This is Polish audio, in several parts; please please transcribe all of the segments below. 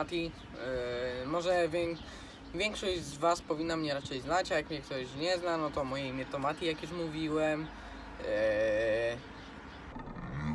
Mati. Yy, może wię- większość z Was powinna mnie raczej znać, a jak mnie ktoś nie zna, no to moje imię to Mati, jak już mówiłem. Yy,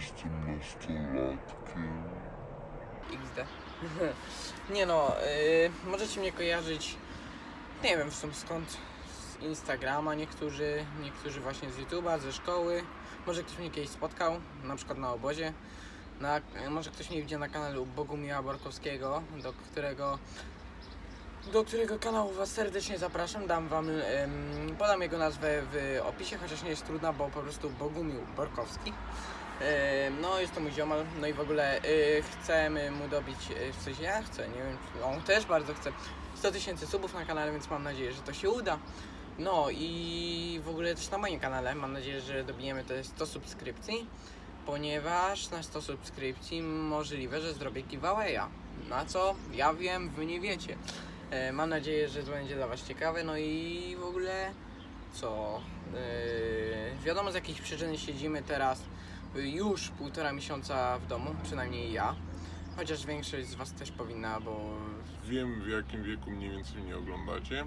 Jestem nastolatkiem. XD. nie no, yy, możecie mnie kojarzyć, nie wiem w sumie skąd, z Instagrama niektórzy, niektórzy właśnie z YouTube'a, ze szkoły. Może ktoś mnie kiedyś spotkał, na przykład na obozie. Na, może ktoś mnie widzi na kanale Bogumiła Borkowskiego, do którego do którego kanału Was serdecznie zapraszam. Dam Wam, em, podam jego nazwę w opisie, chociaż nie jest trudna, bo po prostu Bogumił Borkowski. No, jest to mój ziomal, no i w ogóle y, chcemy mu dobić, y, w sensie ja chcę, nie wiem, on też bardzo chce, 100 tysięcy subów na kanale, więc mam nadzieję, że to się uda. No i w ogóle też na moim kanale mam nadzieję, że dobijemy te 100 subskrypcji, ponieważ na 100 subskrypcji możliwe, że zrobię giveawaya. Na co? Ja wiem, wy nie wiecie. E, mam nadzieję, że to będzie dla was ciekawe, no i w ogóle co? E, wiadomo z jakichś przyczyn siedzimy teraz już półtora miesiąca w domu, przynajmniej ja. Chociaż większość z was też powinna, bo Wiem w jakim wieku mniej więcej mnie oglądacie.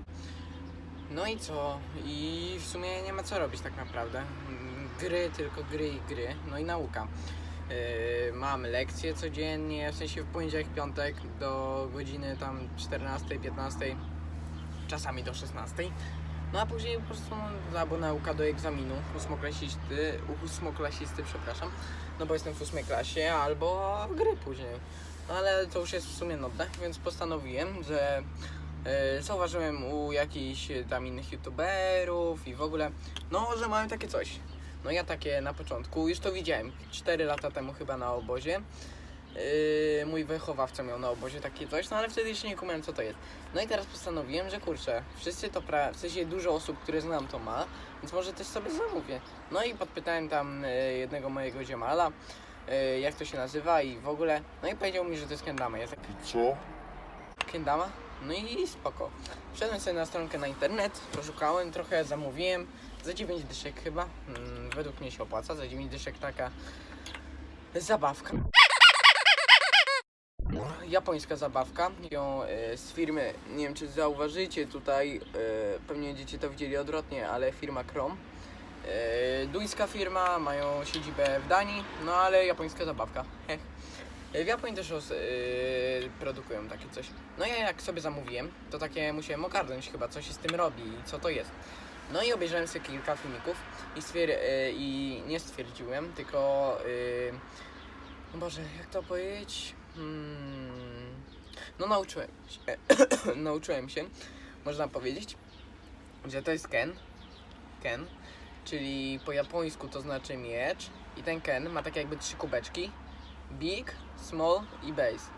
No i co? I w sumie nie ma co robić tak naprawdę. Gry, tylko gry i gry. No i nauka. Yy, mamy lekcje codziennie, w sensie w poniedziałek, piątek do godziny tam 14, 15, czasami do 16. No a później po prostu no, albo nauka do egzaminu ósmoklasisty, ósmoklasisty, przepraszam, no bo jestem w ósmej klasie, albo gry później. No ale to już jest w sumie nudne, więc postanowiłem, że E, Zauważyłem u jakichś tam innych youtuberów i w ogóle, no, że mają takie coś. No ja takie na początku, już to widziałem, 4 lata temu chyba na obozie. Yy, mój wychowawca miał na obozie takie coś, no ale wtedy jeszcze nie kumałem co to jest. No i teraz postanowiłem, że kurczę, wszyscy to pra... w sensie dużo osób, które znam to ma, więc może też sobie zamówię. No i podpytałem tam e, jednego mojego ziomala, e, jak to się nazywa i w ogóle, no i powiedział mi, że to jest kendama. Ja tak, co? Kendama. No i spoko. Wszedłem sobie na stronkę na internet, poszukałem trochę, zamówiłem. Za 9 dyszek chyba. Mm, według mnie się opłaca. Za 9 dyszek taka zabawka. Japońska zabawka. Ją e, z firmy, nie wiem czy zauważycie tutaj, e, pewnie będziecie to widzieli odwrotnie, ale firma Chrome. E, duńska firma, mają siedzibę w Danii, no ale japońska zabawka. Heh. E, W Japonii też yy, produkują takie coś. No ja jak sobie zamówiłem, to takie musiałem ogarnąć chyba, co się z tym robi i co to jest. No i obejrzałem sobie kilka filmików i, stwier- yy, i nie stwierdziłem, tylko... Yy, Boże, jak to powiedzieć? Hmm, no nauczyłem się, nauczyłem się, można powiedzieć, że to jest ken, ken, czyli po japońsku to znaczy miecz i ten ken ma takie jakby trzy kubeczki, big, small i base.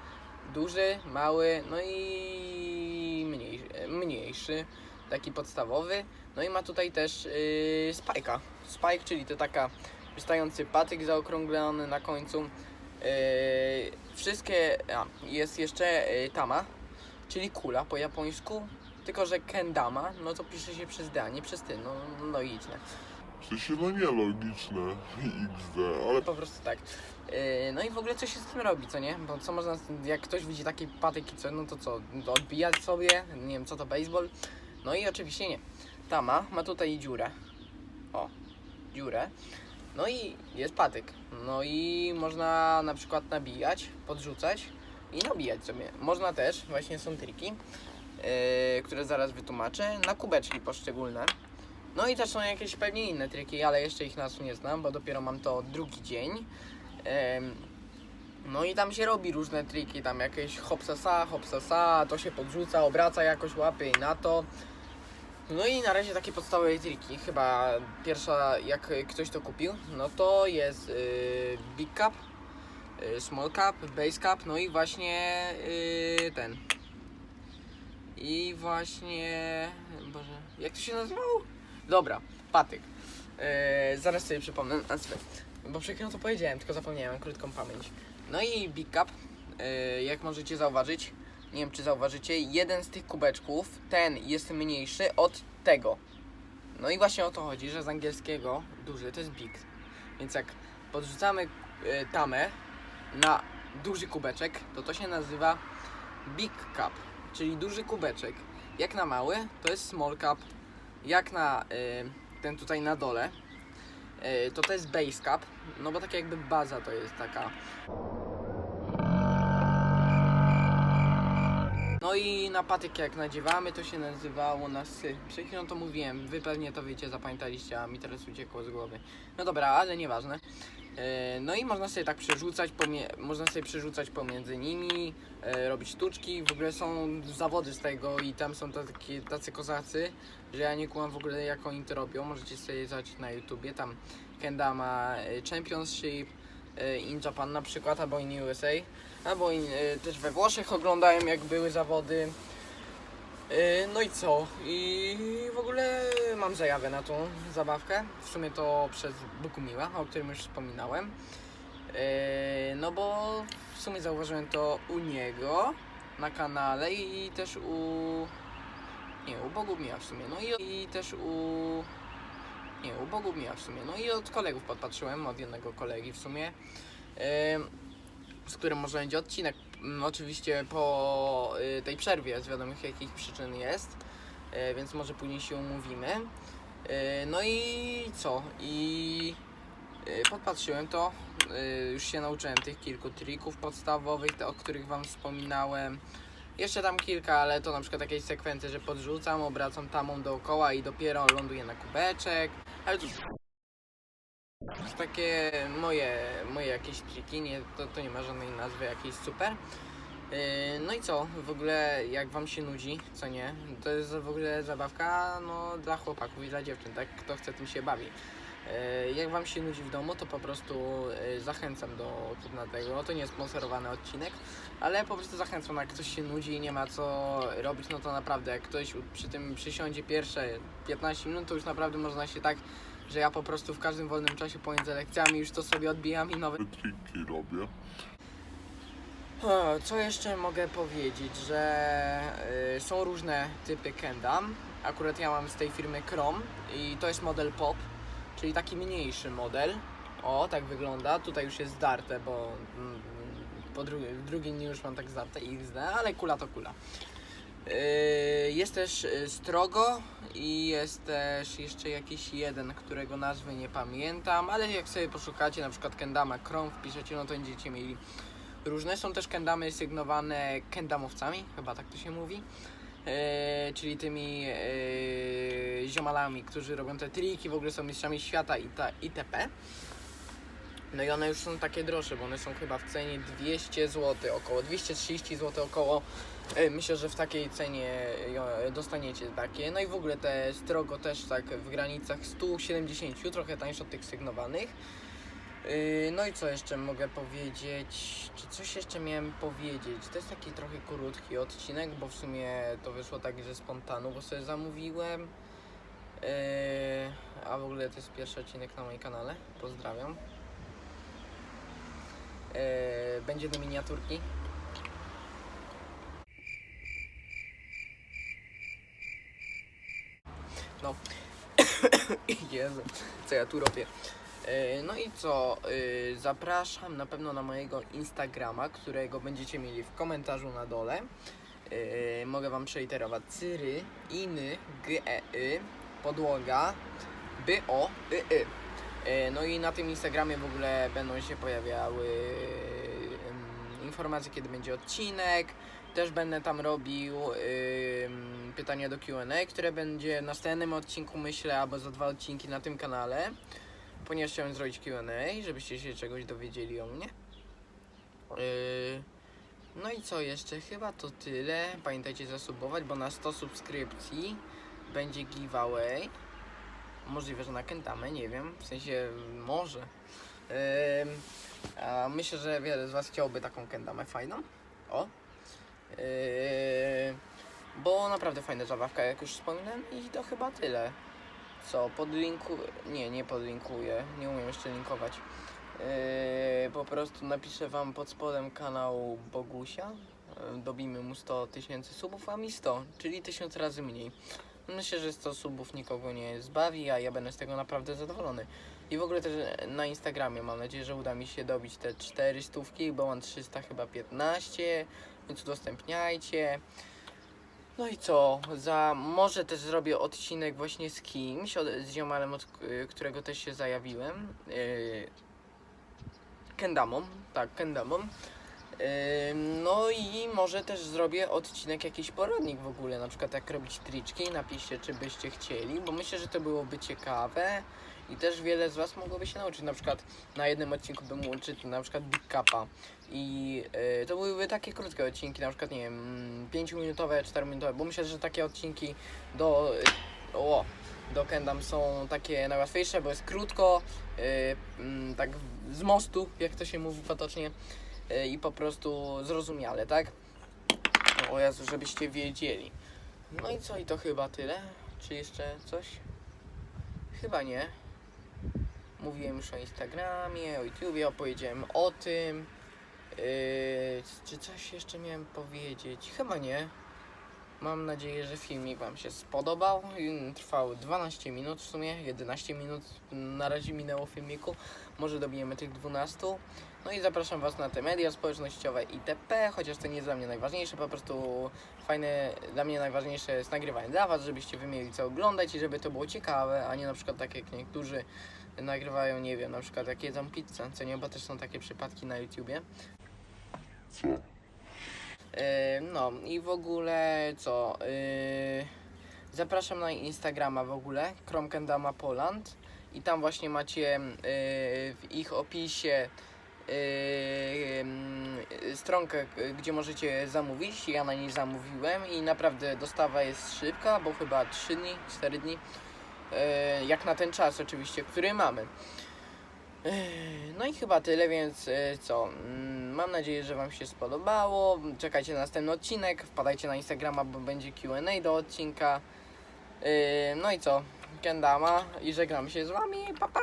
Duży, mały, no i mniejszy, mniejszy taki podstawowy. No i ma tutaj też yy, spajka. Spike, czyli to taka wystający patyk zaokrąglony na końcu. Yy, wszystkie, a, jest jeszcze yy, tama, czyli kula po japońsku. Tylko, że kendama, no to pisze się przez D, a nie przez ty, no, no logiczne. W sensie no nielogiczne. XD, ale Po prostu tak. Yy, No i w ogóle co się z tym robi, co nie? Bo co można, jak ktoś widzi takie patyki, co, no to co, odbijać sobie, nie wiem co to baseball. No i oczywiście nie. Tama ma tutaj dziurę. O, dziurę. No i jest patyk. No i można na przykład nabijać, podrzucać i nabijać sobie. Można też, właśnie są triki, yy, które zaraz wytłumaczę, na kubeczki poszczególne. No i też są jakieś pewnie inne triki, ale jeszcze ich nazw nie znam, bo dopiero mam to drugi dzień. Em, no i tam się robi różne triki, tam jakieś hopsasa, hopsasa, to się podrzuca, obraca jakoś łapy i na to. No i na razie takie podstawowe triki. Chyba pierwsza, jak ktoś to kupił, no to jest y, Big Cup, y, Small Cup, Base Cup, no i właśnie y, ten. I właśnie. Boże, jak to się nazywało? Dobra, patyk. E, zaraz sobie przypomnę nazwę. Bo przed chwilą to powiedziałem, tylko zapomniałem, krótką pamięć. No i Big Cup, e, jak możecie zauważyć, nie wiem czy zauważycie, jeden z tych kubeczków, ten jest mniejszy od tego. No i właśnie o to chodzi, że z angielskiego duży to jest big. Więc jak podrzucamy e, tamę na duży kubeczek, to to się nazywa Big Cup, czyli duży kubeczek. Jak na mały, to jest Small Cup. Jak na y, ten tutaj na dole, y, to to jest Base Cup, no bo tak jakby baza to jest taka. No i na patyk jak nadziewamy, to się nazywało na sy. Przed chwilą to mówiłem, wy pewnie to wiecie, zapamiętaliście, a mi teraz uciekło z głowy. No dobra, ale nieważne. E, No i można sobie tak przerzucać, można sobie przerzucać pomiędzy nimi, e, robić sztuczki. W ogóle są zawody z tego i tam są takie, tacy kozacy, że ja nie kumam w ogóle jak oni to robią. Możecie sobie zobaczyć na YouTubie. Tam Kendama e, Championship in Japan na przykład, albo in USA, albo in, e, też we Włoszech oglądałem jak były zawody. E, No i co? I w ogóle mam zajawę na tą zabawkę. W sumie to przez Bukumiła, o którym już wspominałem. No bo w sumie zauważyłem to u niego na kanale i też u... Nie, u Bogumiła w sumie. No i, i też u... Nie, u Bogumiła w sumie. No i od kolegów podpatrzyłem, od jednego kolegi w sumie. E, z którym może będzie odcinek. Mm, Oczywiście po y, tej przerwie z wiadomych jakich przyczyn jest, y, więc może później się umówimy. Y, No i co? I y, podpatrzyłem to. Już się nauczyłem tych kilku trików podstawowych, o których Wam wspominałem. Jeszcze tam kilka, ale to na przykład jakieś sekwencje, że podrzucam, obracam tamą dookoła i dopiero ląduję na kubeczek. Ale to takie moje, moje jakieś triki, nie, to, to nie ma żadnej nazwy jakiejś super. Yy, no i co, w ogóle jak wam się nudzi, co nie, to jest w ogóle zabawka no, dla chłopaków i dla dziewczyn, tak, kto chce tym się bawi. Yy, jak wam się nudzi w domu, to po prostu yy, zachęcam do kupna tego, to nie jest sponsorowany odcinek, ale po prostu zachęcam, jak ktoś się nudzi i nie ma co robić, no to naprawdę jak ktoś przy tym przysiądzie pierwsze 15 minut, to już naprawdę można się tak że ja po prostu w każdym wolnym czasie pomiędzy lekcjami już to sobie odbijam i nowe. Triki robię. Co jeszcze mogę powiedzieć, że y, są różne typy kendam. Akurat ja mam z tej firmy Chrome i to jest model Pop, czyli taki mniejszy model. O, tak wygląda. Tutaj już jest zdarte, bo mm, po dru w drugim dniu już mam tak zdarte XD, ale kula to kula. Yy, Jest też y, Strogo i jest też jeszcze jakiś jeden, którego nazwy nie pamiętam, ale jak sobie poszukacie na przykład Kendama Chrome wpiszecie, no to będziecie mieli różne. Są też kendamy sygnowane kendamowcami, chyba tak to się mówi. Yy, czyli tymi yy, ziomalami, którzy robią te triki, w ogóle są mistrzami świata i ta, itp. No i one już są takie droższe, bo one są chyba w cenie 200 zł, około 230 zł około. E, Myślę, że w takiej cenie e, dostaniecie takie. No i w ogóle te strogo też tak w granicach 170, trochę tańsze od tych sygnowanych. Yy, No i co jeszcze mogę powiedzieć? Czy coś jeszcze miałem powiedzieć? To jest taki trochę krótki odcinek, bo w sumie to wyszło tak, że spontanu, bo sobie zamówiłem. Yy, A w ogóle to jest pierwszy odcinek na moim kanale. Pozdrawiam. Yy, Będzie do miniaturki. No. Jezu, co ja tu robię? E, No i co? e, Zapraszam na pewno na mojego Instagrama, którego będziecie mieli w komentarzu na dole. E, Mogę wam przeiterować cyry, iny, g, e, y, podłoga, by, o, y, y. E, No i na tym Instagramie w ogóle będą się pojawiały informacje, kiedy będzie odcinek. Też będę tam robił pytania do Q&A, które będzie w następnym odcinku, myślę, albo za dwa odcinki na tym kanale. Ponieważ chciałem zrobić Q&A, żebyście się czegoś dowiedzieli o mnie. Yy, no i co jeszcze? Chyba to tyle. Pamiętajcie zasubować, bo na 100 subskrypcji będzie giveaway. Możliwe, że na Kentamę, nie wiem. W sensie, może. Ym, a myślę, że wiele z Was chciałoby taką Kendamę fajną. O. Yy, bo naprawdę fajna zabawka, jak już wspominałem. I to chyba tyle. Co, podlinku... Nie, nie podlinkuję. Nie umiem jeszcze linkować. Yy, po prostu napiszę wam pod spodem kanał Bogusia. Yy, Dobijmy mu 100 tysięcy subów, a mi 100, czyli 1000 razy mniej. Myślę, że 100 subów nikogo nie zbawi, a ja będę z tego naprawdę zadowolony. I w ogóle też na Instagramie mam nadzieję, że uda mi się dobić te 4 stówki, bo mam 300 chyba 15, więc udostępniajcie. No i co, za może też zrobię odcinek właśnie z kimś, z ziomalem, od y, którego też się zajawiłem. Yy, Kendamą, tak, Kendamą. No i może też zrobię odcinek jakiś poradnik w ogóle, na przykład jak robić triczki, napiszcie czy byście chcieli, bo myślę, że to byłoby ciekawe i też wiele z was mogłoby się nauczyć, na przykład na jednym odcinku bym uczył na przykład Big Cupa i yy, to byłyby takie krótkie odcinki, na przykład nie wiem, 5-minutowe, 4-minutowe, bo myślę, że takie odcinki do, yy, o, do Kendam są takie najłatwiejsze, bo jest krótko, yy, tak z mostu, jak to się mówi potocznie i po prostu zrozumiale, tak? O Jezu, żebyście wiedzieli. No i co, i to chyba tyle? Czy jeszcze coś? Chyba nie. Mówiłem już o Instagramie, o YouTubie, opowiedziałem o tym. Yy, czy coś jeszcze miałem powiedzieć? Chyba nie. Mam nadzieję, że filmik Wam się spodobał. Trwał 12 minut w sumie, 11 minut na razie minęło filmiku. Może dobijemy tych 12. No i zapraszam Was na te media społecznościowe itp. Chociaż to nie jest dla mnie najważniejsze, po prostu fajne, dla mnie najważniejsze jest nagrywanie dla Was, żebyście Wy mieli co oglądać i żeby to było ciekawe, a nie na przykład tak jak niektórzy nagrywają, nie wiem, na przykład jak jedzą pizzę, co nie, bo też są takie przypadki na YouTubie. Co? Yy, no i w ogóle co? Yy, zapraszam na Instagrama w ogóle, Kromkendama Poland i tam właśnie macie yy, w ich opisie stronkę, gdzie możecie zamówić. Ja na niej zamówiłem i naprawdę dostawa jest szybka, bo chyba 3 dni, 4 dni. Jak na ten czas oczywiście, który mamy. No i chyba tyle, więc co? Mam nadzieję, że Wam się spodobało. Czekajcie na następny odcinek. Wpadajcie na Instagrama, bo będzie QA do odcinka. Yy, No i co? Kendama i żegnam się z Wami. Pa pa!